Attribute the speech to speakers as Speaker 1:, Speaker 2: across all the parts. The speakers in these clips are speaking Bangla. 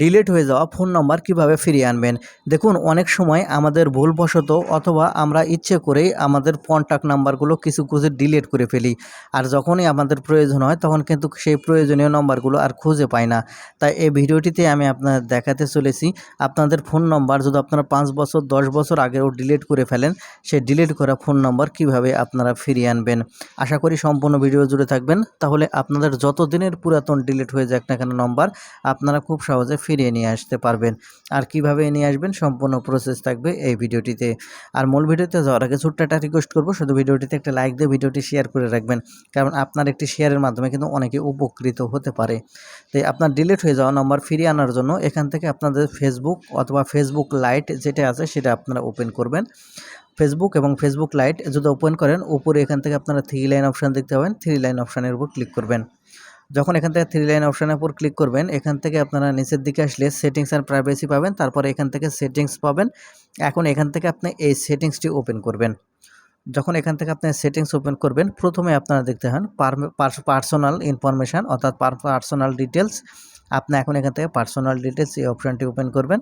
Speaker 1: ডিলিট হয়ে যাওয়া ফোন নম্বর কীভাবে ফিরিয়ে আনবেন? দেখুন, অনেক সময় আমাদের ভুলবশত অথবা আমরা ইচ্ছে করেই আমাদের কন্ট্যাক্ট নাম্বারগুলো কিছু কিছু ডিলিট করে ফেলি। আর যখনই আমাদের প্রয়োজন হয়, তখন কিন্তু সেই প্রয়োজনীয় নম্বরগুলো আর খুঁজে পাই না। তাই এই ভিডিওটিতে আমি আপনাদের দেখাতে চলেছি, আপনাদের ফোন নম্বর যদি আপনারা পাঁচ বছর, দশ বছর আগেও ডিলিট করে ফেলেন, সেই ডিলিট করা ফোন নম্বর কীভাবে আপনারা ফিরিয়ে আনবেন? আশা করি সম্পূর্ণ ভিডিও জুড়ে থাকবেন। তাহলে আপনাদের যত দিনের পুরাতন ডিলিট হয়ে যাক না কেন নম্বর আপনারা খুব সহজে ফিরিয়ে নিয়ে আসতে পারবেন। আর কীভাবে নিয়ে আসবেন সম্পূর্ণ প্রসেস থাকবে এই ভিডিওটিতে। আর মূল ভিডিওতে যাওয়ার আগে ছোট্ট রিকোয়েস্ট করব, শুধু ভিডিওটিতে একটা লাইক দিয়ে ভিডিওটি শেয়ার করে রাখবেন। কারণ আপনার একটি শেয়ারের মাধ্যমে কিন্তু অনেকে উপকৃত হতে পারে। তাই আপনার ডিলিট হয়ে যাওয়া নম্বর ফিরিয়ে আনার জন্য এখান থেকে আপনাদের ফেসবুক অথবা ফেসবুক লাইট যেটা আছে সেটা আপনারা ওপেন করবেন। ফেসবুক এবং ফেসবুক লাইট যদি ওপেন করেন, উপরে এখান থেকে আপনারা থ্রি লাইন অপশান দেখতে পাবেন। থ্রি লাইন অপশানের উপর ক্লিক করবেন। যখন এখান থেকে থ্রি লাইন অপশানের উপর ক্লিক করবেন, এখান থেকে আপনারা নিচের দিকে আসলে সেটিংস অ্যান্ড প্রাইভেসি পাবেন, তারপরে এখান থেকে সেটিংস পাবেন। এখন এখান থেকে আপনি এই সেটিংসটি ওপেন করবেন। যখন এখান থেকে আপনি সেটিংস ওপেন করবেন, প্রথমে আপনারা দেখতে হন পার্সোনাল ইনফরমেশান অর্থাৎ পার্সোনাল ডিটেলস আপনি এখন এখান থেকে পার্সোনাল ডিটেলস এই অপশানটি ওপেন করবেন।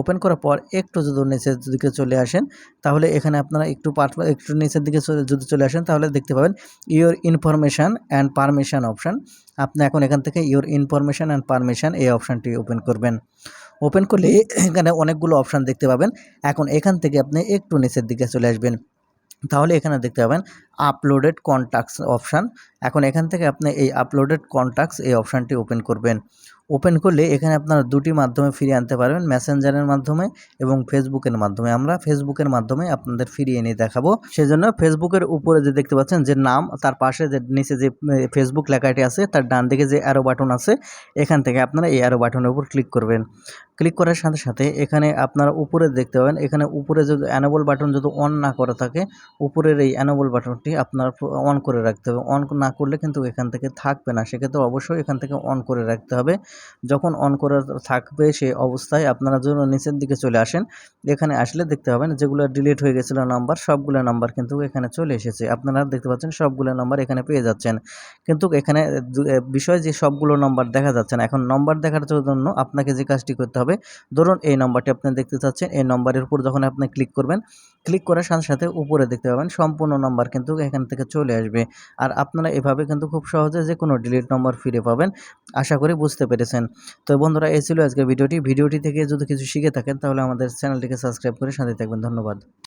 Speaker 1: ওপেন করার পর একটু যদি নিচের দিকে চলে আসেন, তাহলে এখানে আপনারা একটু একটু নিচের দিকে যদি চলে আসেন, তাহলে দেখতে পাবেন your information and permission option আপনি এখন এখান থেকে ইওর ইনফরমেশান অ্যান্ড পারমিশন এই অপশানটি ওপেন করবেন। ওপেন করলে এখানে অনেকগুলো অপশান দেখতে পাবেন। এখন এখান থেকে আপনি একটু নিচের দিকে চলে আসবেন। তাহলে এখানে দেখতে পাবেন আপলোডেড কন্ট্যাক্টস অপশান এখন এখান থেকে আপনি এই আপলোডেড কন্ট্যাক্টস এই অপশানটি ওপেন করবেন। ওপেন করলে এখানে আপনারা দুটি মাধ্যমে ফিরিয়ে আনতে পারবেন মেসেঞ্জারের মাধ্যমে এবং ফেসবুকের মাধ্যমে। আমরা ফেসবুকের মাধ্যমে আপনাদের ফিরিয়ে এনে দেখাবো। সেজন্য ফেসবুকের উপরে যে দেখতে পাচ্ছেন যে নাম, তার পাশে যে নিচে যে ফেসবুক লেখাটি আছে, তার ডান দিকে যে অ্যারো বাটন আছে, এখান থেকে আপনারা এই অ্যারো বাটনের উপর ক্লিক করবেন। ক্লিক করার সাথে সাথে এখানে আপনারা উপরে দেখতে পাবেন, এখানে উপরে যদি অ্যানোবল বাটন যদি অন না করা থাকে, উপরের এই অ্যানোবল বাটনটি আপনার অন করে রাখতে হবে। অন না করলে কিন্তু এখান থেকে থাকবে না, সেক্ষেত্রে অবশ্যই এখান থেকে অন করে রাখতে হবে। যখন অন করে থাকবে সেই অবস্থায় আপনারা যখন নিচের দিকে চলে আসেন, এখানে আসলে দেখতে পাবেন যেগুলো ডিলিট হয়ে গেছিল নাম্বার সবগুলো নাম্বার কিন্তু এখানে চলে এসেছে। আপনারা দেখতে পাচ্ছেন সবগুলো নাম্বার এখানে পেয়ে যাচ্ছেন। কিন্তু এখানে বিষয় যে সবগুলো নাম্বার দেখা যাচ্ছে না। এখন নম্বর দেখার জন্য আপনাকে যে কাজটি করতে হবে, ধরুন এই নাম্বারটি আপনি দেখতে চাচ্ছেন, এই নম্বরের উপর যখন আপনি ক্লিক করবেন ক্লিক করার সাথে সাথে উপরে দেখতে পাবেন সম্পূর্ণ নাম্বার কিন্তু এখান থেকে চলে আসবে। আর আপনারা এভাবে কিন্তু খুব সহজে যে কোনো ডিলিট নম্বর ফিরে পাবেন। আশা করি বুঝতে পেরেছেন তো বন্ধুরা, এই ছিল আজকের ভিডিওটি। ভিডিওটি থেকে যদি কিছু শিখে থাকেন, তাহলে আমাদের চ্যানেলটিকে সাবস্ক্রাইব করে সাথে থাকবেন। ধন্যবাদ।